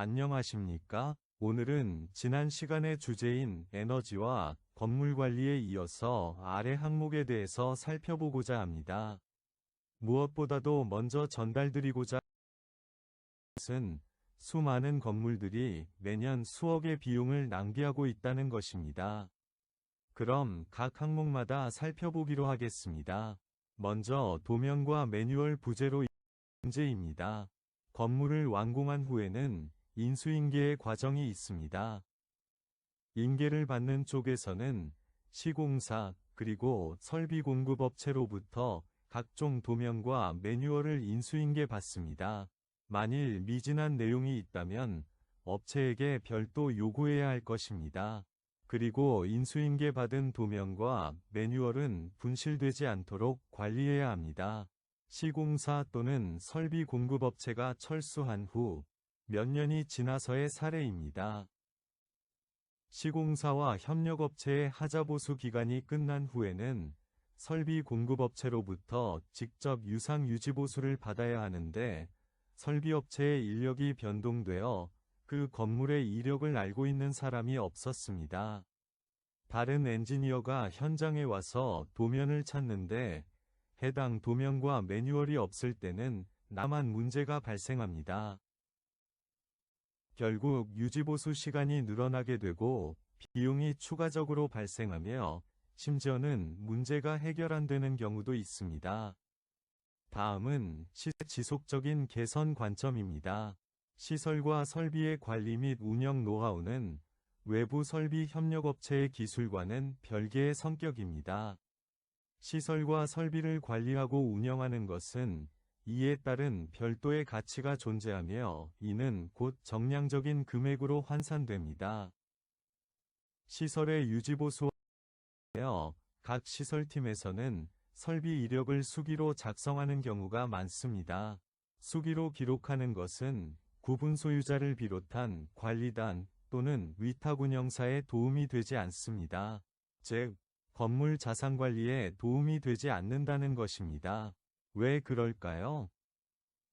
안녕하십니까? 오늘은 지난 시간의 주제인 에너지와 건물 관리에 이어서 아래 항목에 대해서 살펴보고자 합니다. 무엇보다도 먼저 전달드리고자 것은 수많은 건물들이 매년 수억의 비용을 낭비하고 있다는 것입니다. 그럼 각 항목마다 살펴보기로 하겠습니다. 먼저 도면과 매뉴얼 부재로 문제입니다. 건물을 완공한 후에는 인수인계의 과정이 있습니다. 인계를 받는 쪽에서는 시공사 그리고 설비 공급업체로부터 각종 도면과 매뉴얼을 인수인계 받습니다. 만일 미진한 내용이 있다면 업체에게 별도 요구해야 할 것입니다. 그리고 인수인계 받은 도면과 매뉴얼은 분실되지 않도록 관리해야 합니다. 시공사 또는 설비 공급업체가 철수한 후 몇 년이 지나서의 사례입니다. 시공사와 협력업체의 하자보수 기간이 끝난 후에는 설비 공급업체로부터 직접 유상 유지보수를 받아야 하는데 설비업체의 인력이 변동되어 그 건물의 이력을 알고 있는 사람이 없었습니다. 다른 엔지니어가 현장에 와서 도면을 찾는데 해당 도면과 매뉴얼이 없을 때는 나만 문제가 발생합니다. 결국 유지보수 시간이 늘어나게 되고 비용이 추가적으로 발생하며 심지어는 문제가 해결 안 되는 경우도 있습니다. 다음은 시 지속적인 개선 관점입니다. 시설과 설비의 관리 및 운영 노하우는 외부 설비 협력업체의 기술과는 별개의 성격입니다. 시설과 설비를 관리하고 운영하는 것은 이에 따른 별도의 가치가 존재하며 이는 곧 정량적인 금액으로 환산됩니다. 시설의 유지보수와 각 시설팀에서는 설비 이력을 수기로 작성하는 경우가 많습니다. 수기로 기록하는 것은 구분 소유자를 비롯한 관리단 또는 위탁 운영사에 도움이 되지 않습니다. 즉, 건물 자산 관리에 도움이 되지 않는다는 것입니다. 왜 그럴까요?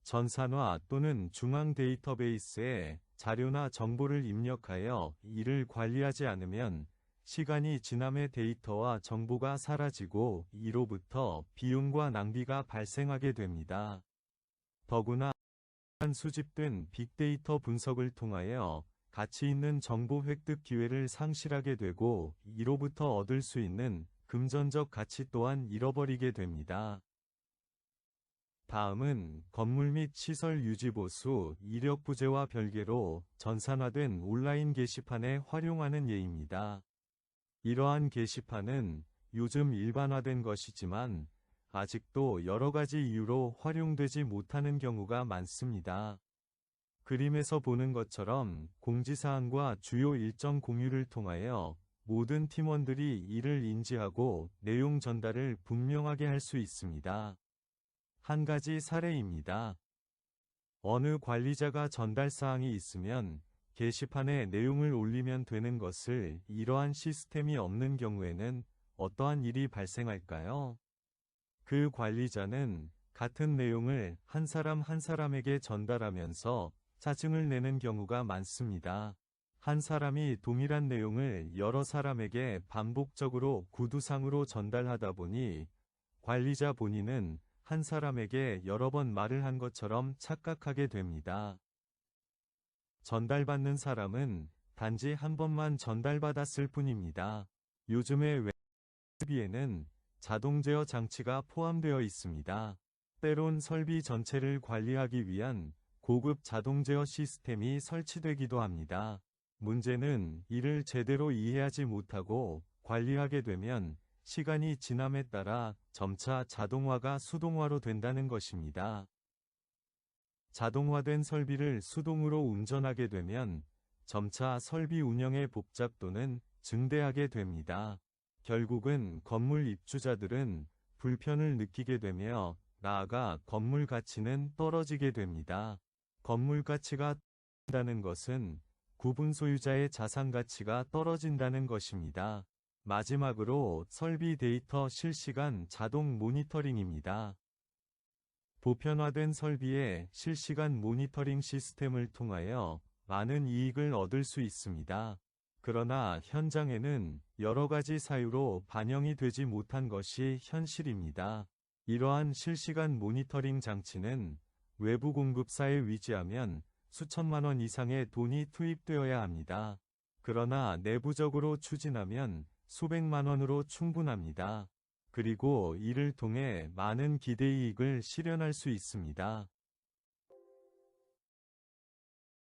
전산화 또는 중앙 데이터베이스에 자료나 정보를 입력하여 이를 관리하지 않으면 시간이 지남의 데이터와 정보가 사라지고 이로부터 비용과 낭비가 발생하게 됩니다. 더구나 수집된 빅데이터 분석을 통하여 가치 있는 정보 획득 기회를 상실하게 되고 이로부터 얻을 수 있는 금전적 가치 또한 잃어버리게 됩니다. 다음은 건물 및 시설 유지 보수, 이력 부재와 별개로 전산화된 온라인 게시판에 활용하는 예입니다. 이러한 게시판은 요즘 일반화된 것이지만 아직도 여러 가지 이유로 활용되지 못하는 경우가 많습니다. 그림에서 보는 것처럼 공지사항과 주요 일정 공유를 통하여 모든 팀원들이 이를 인지하고 내용 전달을 분명하게 할 수 있습니다. 한 가지 사례입니다. 어느 관리자가 전달사항이 있으면 게시판에 내용을 올리면 되는 것을 이러한 시스템이 없는 경우에는 어떠한 일이 발생할까요? 그 관리자는 같은 내용을 한 사람 한 사람에게 전달하면서 짜증을 내는 경우가 많습니다. 한 사람이 동일한 내용을 여러 사람에게 반복적으로 구두상으로 전달하다 보니 관리자 본인은 한 사람에게 여러 번 말을 한 것처럼 착각하게 됩니다. 전달받는 사람은 단지 한 번만 전달받았을 뿐입니다. 요즘의 웹비에는 자동 제어 장치가 포함되어 있습니다. 때론 설비 전체를 관리하기 위한 고급 자동 제어 시스템이 설치되기도 합니다. 문제는 이를 제대로 이해하지 못하고 관리하게 되면 시간이 지남에 따라 점차 자동화가 수동화로 된다는 것입니다. 자동화된 설비를 수동으로 운전하게 되면 점차 설비 운영의 복잡도는 증대하게 됩니다. 결국은 건물 입주자들은 불편을 느끼게 되며 나아가 건물 가치는 떨어지게 됩니다. 건물 가치가 떨어진다는 것은 구분 소유자의 자산 가치가 떨어진다는 것입니다. 마지막으로 설비 데이터 실시간 자동 모니터링입니다. 보편화된 설비의 실시간 모니터링 시스템을 통하여 많은 이익을 얻을 수 있습니다. 그러나 현장에는 여러 가지 사유로 반영이 되지 못한 것이 현실입니다. 이러한 실시간 모니터링 장치는 외부 공급사에 위지하면 수천만 원 이상의 돈이 투입되어야 합니다. 그러나 내부적으로 추진하면 수백만 원으로 충분합니다. 그리고 이를 통해 많은 기대이익을 실현할 수 있습니다.